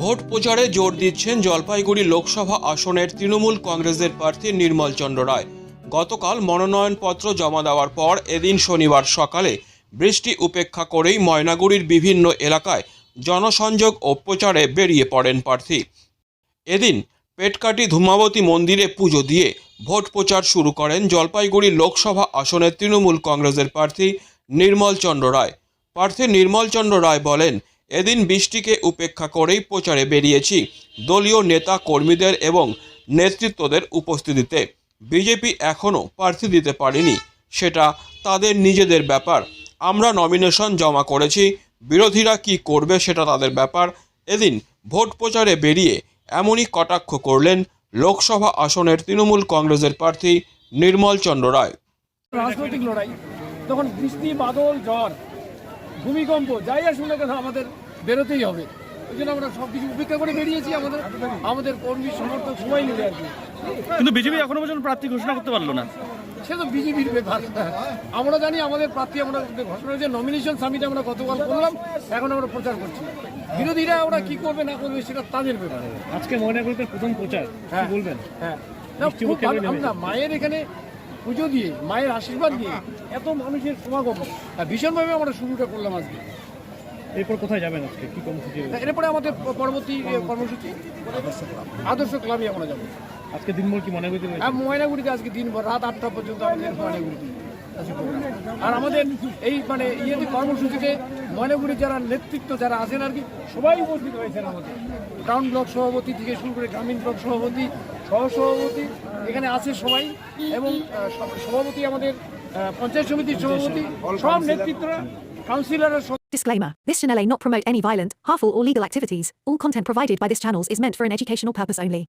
Vote প্রচারে জোর দিচ্ছেন জলপাইগুড়ি লোকসভা আসনের তৃণমূল কংগ্রেসের প্রার্থী নির্মল চন্দ্র রায়। গতকাল মনোনয়নপত্র জমা দেওয়ার পর এদিন শনিবার সকালে বৃষ্টি উপেক্ষা করেই ময়নাগুড়ির বিভিন্ন এলাকায় জনসংযোগ ও প্রচারে বেরিয়ে পড়েন প্রার্থী। এদিন পেটকাটি ধূমাবতী মন্দিরে পুজো দিয়ে ভোট প্রচার শুরু করেন জলপাইগুড়ি লোকসভা আসনের তৃণমূল কংগ্রেসের প্রার্থী নির্মল চন্দ্র রায়। প্রার্থী নির্মল চন্দ্র রায় বলেন এদিন বৃষ্টিকে উপেক্ষা করেই প্রচারে বেরিয়েছি দলীয় নেতা কর্মীদের এবং নেতৃত্বদের উপস্থিতিতে। বিজেপি এখনও প্রার্থী দিতে পারেনি, সেটা তাদের নিজেদের ব্যাপার। আমরা নমিনেশন জমা করেছি, বিরোধীরা কি করবে সেটা তাদের ব্যাপার। এদিন ভোট প্রচারে বেরিয়ে এমনই কটাক্ষ করলেন লোকসভা আসনের তৃণমূল কংগ্রেসের প্রার্থী নির্মল চন্দ্র রায়। রাজনৈতিক লড়াই তখন বৃষ্টি, বাদল, ঝড় ভূমিকম্প যাই আসুন না কেন আমাদের বেরোতেই হবে। ওই জন্য আমরা সব কিছু উপেক্ষা করে বেরিয়েছি আমাদের আমাদের কর্মী সমর্থক সবাই মিলে আর কি। কিন্তু বিজেপি এখনও পর্যন্ত প্রার্থী ঘোষণা করতে পারল না। সে তো বিজেপির ব্যাপার। আমরা জানি আমাদের প্রার্থী আমরা ঘোষণা হয়েছে নমিনেশন সামিটে আমরা গতকাল করলাম এখন আমরা প্রচার করছি। বিরোধীরা ওরা কি করবে না করবে সেটা তাদের ব্যাপার। আজকে ময়নাগুড়িতে প্রথম প্রচার হ্যাঁ। বলবেন? হ্যাঁ। না, খুব ভালো। আমরা মায়ের এখানে পুজো দিয়ে মায়ের আশীর্বাদ দিয়ে এত মানুষের সমাগম। আর ভীষণভাবে আমরা শুরুটা করলাম আজকে। এরপর কোথায় যাবেন আজকে? কি কর্মসূচি এরপরে আমাদের পরবর্তী কর্মসূচি। আদর্শ ক্লাবে আমরা যাব। আজকে দিনভর কি ময়নাগুড়িতে রয়েছে? হ্যাঁ ময়নাগুড়িতে আজকে দিনভর রাত আটটা পর্যন্ত আমাদের ময়নাগুড়িতে আর আমাদের এই মানে ইয়েতে কর্মসূচিতে ময়নাগুড়ি যারা নেতৃত্ব যারা আছেন আর কি সবাই উপস্থিত হয়েছেন আমাদের। টাউন ব্লক সভাপতি থেকে শুরু করে গ্রামীণ ব্লক সভাপতি সহ সভাপতি এখানে আছে সবাই এবং আহ, সব- সভাপতি আমাদের আহ, পঞ্চায়েত সমিতির সভাপতি সব নেতৃত্বরা কাউন্সিলররা সব Disclaimer This channel may not promote any violent, harmful, or legal activities. All content provided by this channel is meant for an educational purpose only.